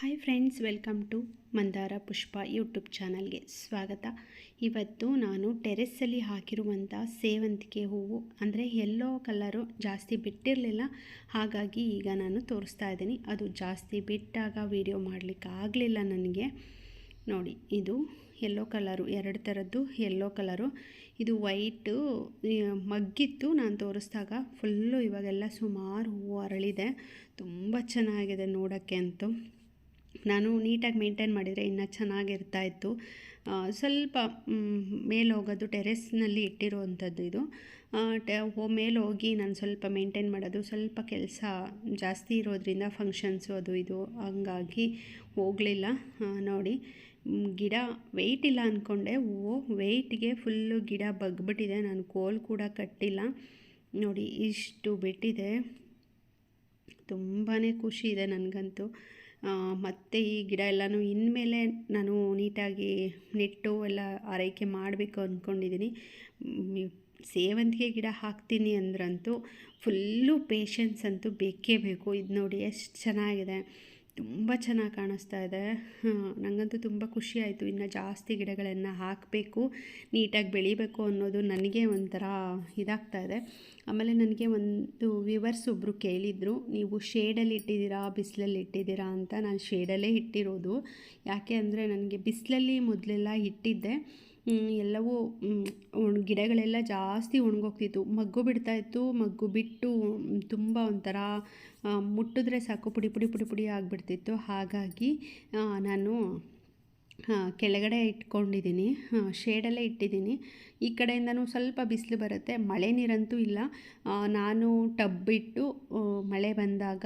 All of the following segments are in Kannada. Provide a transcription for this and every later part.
Hi friends welcome to Mandara Pushpa YouTube ಚಾನಲ್ಗೆ ಸ್ವಾಗತ. ಇವತ್ತು ನಾನು ಟೆರೆಸ್ಸಲ್ಲಿ ಹಾಕಿರುವಂಥ ಸೇವಂತಿಗೆ ಹೂವು, ಅಂದರೆ ಎಲ್ಲೋ ಕಲರು ಜಾಸ್ತಿ ಬಿಟ್ಟಿರಲಿಲ್ಲ. ಹಾಗಾಗಿ ಈಗ ನಾನು ತೋರಿಸ್ತಾ ಇದ್ದೀನಿ. ಅದು ಜಾಸ್ತಿ ಬಿಟ್ಟಾಗ ವೀಡಿಯೋ ಮಾಡಲಿಕ್ಕೆ ಆಗಲಿಲ್ಲ ನನಗೆ. ನೋಡಿ, ಇದು ಎಲ್ಲೋ ಕಲರು ಎರಡು ಥರದ್ದು ಎಲ್ಲೋ ಕಲರು ಇದು ವೈಟು ಮಗ್ಗಿತ್ತು ನಾನು ತೋರಿಸ್ದಾಗ ಫುಲ್ಲು ಇವಾಗೆಲ್ಲ ಸುಮಾರು ಹೂವು ಅರಳಿದೆ. ತುಂಬ ಚೆನ್ನಾಗಿದೆ ನೋಡೋಕ್ಕೆ ಅಂತೂ. ನಾನು ನೀಟಾಗಿ ಮೇಂಟೈನ್ ಮಾಡಿದರೆ ಇನ್ನೂ ಚೆನ್ನಾಗಿರ್ತಾ ಇತ್ತು. ಸ್ವಲ್ಪ ಮೇಲೆ ಹೋಗೋದು, ಟೆರೆಸ್ನಲ್ಲಿ ಇಟ್ಟಿರುವಂಥದ್ದು ಇದು. ಮೇಲೆ ಹೋಗಿ ನಾನು ಸ್ವಲ್ಪ ಮೇಂಟೈನ್ ಮಾಡೋದು, ಸ್ವಲ್ಪ ಕೆಲಸ ಜಾಸ್ತಿ ಇರೋದ್ರಿಂದ ಫಂಕ್ಷನ್ಸು ಅದು ಇದು ಹಂಗಾಗಿ ಹೋಗಲಿಲ್ಲ. ನೋಡಿ ಗಿಡ ವೆಯ್ಟ್ ಇಲ್ಲ ಅಂದ್ಕೊಂಡೆ ಹೂವು ವೆಯ್ಟ್ಗೆ ಫುಲ್ಲು ಗಿಡ ಬಗ್ಬಿಟ್ಟಿದೆ. ನಾನು ಕೋಲ್ ಕೂಡ ಕಟ್ಟಿಲ್ಲ. ನೋಡಿ, ಇಷ್ಟು ಬಿಟ್ಟಿದೆ. ತುಂಬಾ ಖುಷಿ ಇದೆ ನನಗಂತೂ. ಮತ್ತೆ ಈ ಗಿಡ ಎಲ್ಲನೂ ಇನ್ಮೇಲೆ ನಾನು ನೀಟಾಗಿ ನೆಟ್ಟು ಎಲ್ಲ ಆರೈಕೆ ಮಾಡಬೇಕು ಅಂದ್ಕೊಂಡಿದ್ದೀನಿ ಸೇವಂತಿಗೆ ಗಿಡ ಹಾಕ್ತೀನಿ ಅಂದ್ರಂತೂ ಫುಲ್ಲು ಪೇಷನ್ಸ್ ಅಂತೂ ಬೇಕೇ ಬೇಕು. ಇದು ನೋಡಿ ಎಷ್ಟು ಚೆನ್ನಾಗಿದೆ. ತುಂಬ ಚೆನ್ನಾಗಿ ಕಾಣಿಸ್ತಾ ಇದೆ. ನನಗಂತೂ ತುಂಬ ಖುಷಿ ಆಯಿತು. ಇನ್ನು ಜಾಸ್ತಿ ಗಿಡಗಳನ್ನು ಹಾಕಬೇಕು, ನೀಟಾಗಿ ಬೆಳಿಬೇಕು ಅನ್ನೋದು ನನಗೆ ಒಂಥರ ಇದಾಗ್ತಾ ಇದೆ. ಆಮೇಲೆ ನನಗೆ ಒಂದು ವಿವರ್ಸ್ ಒಬ್ಬರು ಕೇಳಿದರು, ನೀವು ಶೇಡಲ್ಲಿ ಇಟ್ಟಿದ್ದೀರಾ, ಬಿಸಿಲಲ್ಲಿ ಇಟ್ಟಿದ್ದೀರಾ? ಅಂತ ನಾನು ಶೇಡಲ್ಲೇ ಇಟ್ಟಿರೋದು. ಯಾಕೆ ಅಂದರೆ, ನನಗೆ ಬಿಸಿಲಲ್ಲಿ ಮೊದಲೆಲ್ಲ ಇಟ್ಟಿದ್ದೆ. ಎಲ್ಲವೂ ಗಿಡಗಳೆಲ್ಲ ಜಾಸ್ತಿ ಒಣಗೋಗ್ತಿತ್ತು ಮಗ್ಗು ಬಿಡ್ತಾಯಿತ್ತು ಮಗ್ಗು ಬಿಟ್ಟು ತುಂಬ ಒಂಥರ ಮುಟ್ಟಿದ್ರೆ ಸಾಕು, ಪುಡಿ ಪುಡಿ ಪುಡಿ ಪುಡಿ ಆಗಿಬಿಡ್ತಿತ್ತು. ಹಾಗಾಗಿ ನಾನು ಕೆಳಗಡೆ ಇಟ್ಕೊಂಡಿದ್ದೀನಿ. ಶೇಡಲ್ಲೇ ಇಟ್ಟಿದ್ದೀನಿ. ಈ ಕಡೆಯಿಂದನೂ ಸ್ವಲ್ಪ ಬಿಸಿಲು ಬರುತ್ತೆ. ಮಳೆ ನೀರಂತೂ ಇಲ್ಲ. ನಾನು ಟಬ್ ಇಟ್ಟು ಮಳೆ ಬಂದಾಗ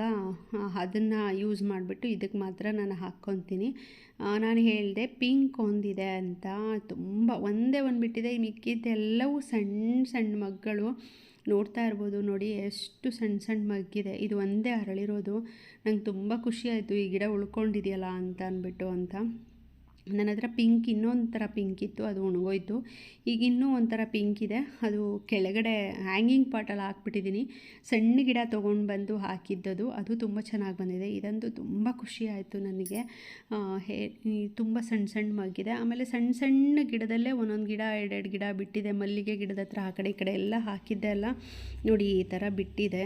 ಅದನ್ನು ಯೂಸ್ ಮಾಡಿಬಿಟ್ಟು ಇದಕ್ಕೆ ಮಾತ್ರ ನಾನು ಹಾಕ್ಕೊತೀನಿ ನಾನು ಹೇಳಿದೆ ಪಿಂಕ್ ಒಂದಿದೆ ಅಂತ. ತುಂಬ ಒಂದೇ ಒಂದು ಬಿಟ್ಟಿದೆ. ಮಿಕ್ಕಿದ್ದೆಲ್ಲವೂ ಸಣ್ಣ ಸಣ್ಣ ಮಗ್ಗಳು. ನೋಡ್ತಾ ಇರ್ಬೋದು ನೋಡಿ, ಎಷ್ಟು ಸಣ್ಣ ಸಣ್ಣ ಮಗ್ಗಿದೆ. ಇದು ಒಂದೇ ಅರಳಿರೋದು. ನಂಗೆ ತುಂಬ ಖುಷಿ ಆಯಿತು. ಈ ಗಿಡ ಉಳ್ಕೊಂಡಿದೆಯಲ್ಲ ಅಂತ ಅಂದ್ಬಿಟ್ಟು ಅಂತ. ನನ್ನ ಹತ್ರ ಪಿಂಕ್ ಇನ್ನೊಂದು ಥರ ಪಿಂಕ್ ಇತ್ತು, ಅದು ಒಣಗೋಯ್ತು. ಈಗ ಇನ್ನೂ ಒಂಥರ ಪಿಂಕ್ ಇದೆ. ಅದು ಕೆಳಗಡೆ ಹ್ಯಾಂಗಿಂಗ್ ಪಾಟಲ್ಲಿ ಹಾಕ್ಬಿಟ್ಟಿದ್ದೀನಿ ಸಣ್ಣ ಗಿಡ ತೊಗೊಂಡು ಬಂದು ಹಾಕಿದ್ದದು. ಅದು ತುಂಬ ಚೆನ್ನಾಗಿ ಬಂದಿದೆ. ಇದಂತೂ ತುಂಬ ಖುಷಿ ಆಯಿತು ನನಗೆ. ಹೇ ತುಂಬ ಸಣ್ಣ ಸಣ್ಣ ಮಗ್ಗಿದೆ. ಆಮೇಲೆ ಸಣ್ಣ ಸಣ್ಣ ಗಿಡದಲ್ಲೇ ಒಂದೊಂದು ಗಿಡ, ಎರಡೆರಡು ಗಿಡ ಬಿಟ್ಟಿದೆ. ಮಲ್ಲಿಗೆ ಗಿಡದ ಹತ್ರ ಆ ಕಡೆ ಈ ಕಡೆ ಎಲ್ಲ ಹಾಕಿದ್ದೆ ಅಲ್ಲ. ನೋಡಿ ಈ ಥರ ಬಿಟ್ಟಿದೆ.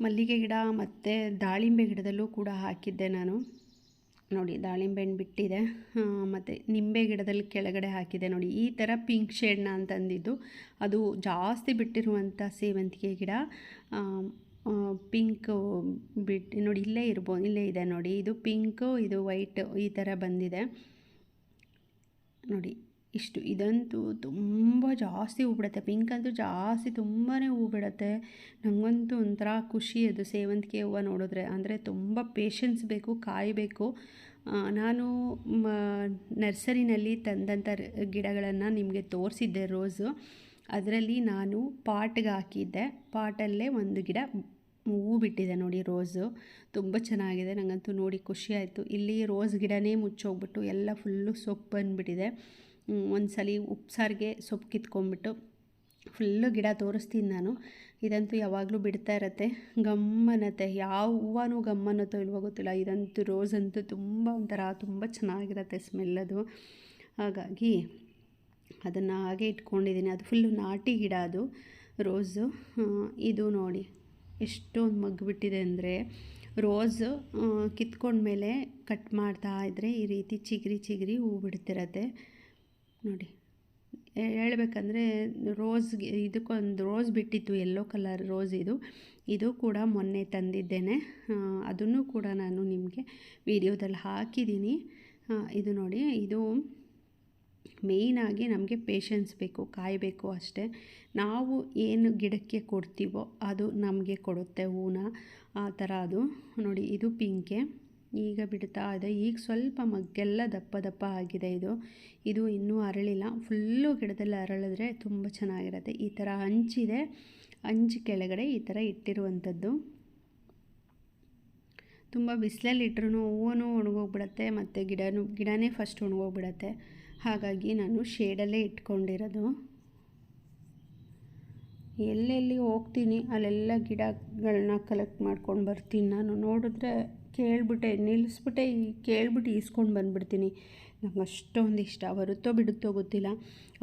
ಮಲ್ಲಿಗೆ ಗಿಡ ಮತ್ತು ದಾಳಿಂಬೆ ಗಿಡದಲ್ಲೂ ಕೂಡ ಹಾಕಿದ್ದೆ ನಾನು. ನೋಡಿ ದಾಳಿಂಬೆ ಹಣ್ಣು ಬಿಟ್ಟಿದೆ ಮತ್ತು ನಿಂಬೆ ಗಿಡದಲ್ಲಿ ಕೆಳಗಡೆ ಹಾಕಿದೆ. ನೋಡಿ, ಈ ಥರ ಪಿಂಕ್ ಶೇಡ್ನ ಅಂತಂದಿದ್ದು, ಅದು ಜಾಸ್ತಿ ಬಿಟ್ಟಿರುವಂಥ ಸೇವಂತಿಗೆ ಗಿಡ. ಪಿಂಕ್ ಬಿಟ್ಟು ನೋಡಿ ಇಲ್ಲೇ ಇರ್ಬೋ, ಇಲ್ಲೇ ಇದೆ ನೋಡಿ. ಇದು ಪಿಂಕು ಇದು ವೈಟ್ ಈ ಥರ ಬಂದಿದೆ. ನೋಡಿ ಇಷ್ಟು ಇದಂತೂ ತುಂಬ ಜಾಸ್ತಿ ಹೂ ಬಿಡುತ್ತೆ ಪಿಂಕ್ ಅಂತೂ ಜಾಸ್ತಿ ತುಂಬಾ ಹೂ ಬಿಡುತ್ತೆ ನನಗಂತೂ ಒಂಥರ ಖುಷಿ ಅದು ಸೇವಂತಿಗೆ ಹೂವು ನೋಡಿದ್ರೆ. ಅಂದರೆ ತುಂಬ ಪೇಷನ್ಸ್ ಬೇಕು, ಕಾಯಬೇಕು. ನಾನು ನರ್ಸರಿನಲ್ಲಿ ತಂದಂಥ ಗಿಡಗಳನ್ನು ನಿಮಗೆ ತೋರಿಸಿದ್ದೆ ರೋಸು. ಅದರಲ್ಲಿ ನಾನು ಪಾಟ್ಗೆ ಹಾಕಿದ್ದೆ. ಪಾಟಲ್ಲೇ ಒಂದು ಗಿಡ ಹೂ ಬಿಟ್ಟಿದೆ ನೋಡಿ ರೋಸು. ತುಂಬ ಚೆನ್ನಾಗಿದೆ. ನನಗಂತೂ ನೋಡಿ ಖುಷಿ ಆಯಿತು. ಇಲ್ಲಿ ರೋಸ್ ಗಿಡನೇ ಮುಚ್ಚೋಗ್ಬಿಟ್ಟು ಎಲ್ಲ ಫುಲ್ಲು ಸೊಪ್ಪು ಬಂದುಬಿಟ್ಟಿದೆ. ಒಂದು ಸಲ ಉಪ್ಸಾರಿಗೆ ಸೊಪ್ಪು ಕಿತ್ಕೊಂಡ್ಬಿಟ್ಟು ಫುಲ್ಲು ಗಿಡ ತೋರಿಸ್ತೀನಿ ನಾನು. ಇದಂತೂ ಯಾವಾಗಲೂ ಬಿಡ್ತಾ ಇರತ್ತೆ. ಗಮ್ಮನತ್ತೆ. ಯಾವ ಹೂವನೂ ಗಮ್ಮನತ್ತೋ ಇಲ್ವೋ ಗೊತ್ತಿಲ್ಲ. ಇದಂತೂ ರೋಸ್ ಅಂತೂ ತುಂಬ ಒಂಥರ, ತುಂಬ ಚೆನ್ನಾಗಿರತ್ತೆ ಸ್ಮೆಲ್ ಅದು. ಹಾಗಾಗಿ ಅದನ್ನು ಹಾಗೆ ಇಟ್ಕೊಂಡಿದ್ದೀನಿ. ಅದು ಫುಲ್ಲು ನಾಟಿ ಗಿಡ ಅದು, ರೋಸು. ಇದು ನೋಡಿ. ಎಷ್ಟೊಂದು ಮಗ್ಬಿಟ್ಟಿದೆ ಅಂದರೆ ರೋಸ್ ಕಿತ್ಕೊಂಡ್ಮೇಲೆ ಕಟ್ ಮಾಡ್ತಾ ಇದ್ದರೆ ಈ ರೀತಿ ಚಿಗುರಿ ಚಿಗುರಿ ಹೂ ಬಿಡ್ತಿರತ್ತೆ. ನೋಡಿ. ಹೇಳಬೇಕಂದ್ರೆ ರೋಸ್ಗೆ ಇದಕ್ಕೊಂದು ರೋಸ್ ಬಿಟ್ಟಿತ್ತು ಎಲ್ಲೋ ಕಲರ್ ರೋಸ್ ಇದು. ಇದು ಕೂಡ ಮೊನ್ನೆ ತಂದಿದ್ದೇನೆ. ಅದನ್ನು ಕೂಡ ನಾನು ನಿಮಗೆ ವಿಡಿಯೋದಲ್ಲಿ ಹಾಕಿದ್ದೀನಿ. ಇದು ನೋಡಿ, ಇದು ಮೇಯ್ನಾಗಿ ನಮಗೆ ಪೇಷನ್ಸ್ ಬೇಕು, ಕಾಯಬೇಕು ಅಷ್ಟೇ. ನಾವು ಏನು ಗಿಡಕ್ಕೆ ಕೊಡ್ತೀವೋ ಅದು ನಮಗೆ ಕೊಡುತ್ತೆ ಹೂನ. ಆ ಥರ ಅದು. ನೋಡಿ, ಇದು ಪಿಂಕೆ. ಈಗ ಬಿಡ್ತಾ ಇದೆ. ಈಗ ಸ್ವಲ್ಪ ಮಗ್ಗೆಲ್ಲ ದಪ್ಪ ದಪ್ಪ ಆಗಿದೆ ಇದು. ಇದು ಇನ್ನೂ ಅರಳಿಲ್ಲ. ಫುಲ್ಲು ಗಿಡದಲ್ಲಿ ಅರಳಿದ್ರೆ ತುಂಬ ಚೆನ್ನಾಗಿರುತ್ತೆ. ಈ ಥರ ಹಂಚಿದೆ. ಹಂಚು ಕೆಳಗಡೆ ಈ ಥರ ಇಟ್ಟಿರುವಂಥದ್ದು. ತುಂಬ ಬಿಸಿಲಲ್ಲಿ ಇಟ್ರೂ ಹೂವೂ ಒಣಗೋಗ್ಬಿಡತ್ತೆ ಮತ್ತು ಗಿಡನೂ, ಗಿಡನೇ ಫಸ್ಟ್ ಒಣಗೋಗ್ಬಿಡತ್ತೆ. ಹಾಗಾಗಿ ನಾನು ಶೇಡಲ್ಲೇ ಇಟ್ಕೊಂಡಿರೋದು. ಎಲ್ಲೆಲ್ಲಿ ಹೋಗ್ತೀನಿ, ಅಲ್ಲೆಲ್ಲ ಗಿಡಗಳನ್ನ ಕಲೆಕ್ಟ್ ಮಾಡ್ಕೊಂಡು ಬರ್ತೀನಿ. ನಾನು ನೋಡಿದ್ರೆ ಕೇಳಿಬಿಟ್ಟೆ ನಿಲ್ಲಿಸ್ಬಿಟ್ಟೆ ಕೇಳ್ಬಿಟ್ಟು ಈಸ್ಕೊಂಡು ಬಂದುಬಿಡ್ತೀನಿ. ನಂಗೆ ಅಷ್ಟೊಂದು ಇಷ್ಟ. ಬರುತ್ತೋ ಬಿಡುತ್ತೋ ಗೊತ್ತಿಲ್ಲ.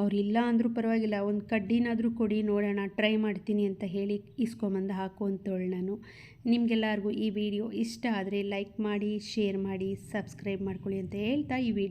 ಅವ್ರು ಇಲ್ಲ ಅಂದರೂ ಪರವಾಗಿಲ್ಲ. ಒಂದು ಕಡ್ಡಿನಾದರೂ ಕೊಡಿ, ನೋಡೋಣ ಟ್ರೈ ಮಾಡ್ತೀನಿ ಅಂತ ಹೇಳಿ ಇಸ್ಕೊಂಬಂದು ಹಾಕುವಂಥವಳು ನಾನು. ನಿಮಗೆಲ್ಲರಿಗೂ ಈ ವಿಡಿಯೋ ಇಷ್ಟ ಆದರೆ ಲೈಕ್ ಮಾಡಿ, ಶೇರ್ ಮಾಡಿ ಸಬ್ಸ್ಕ್ರೈಬ್ ಮಾಡ್ಕೊಳ್ಳಿ ಅಂತ ಹೇಳ್ತಾ ಈ ವಿಡಿಯೋ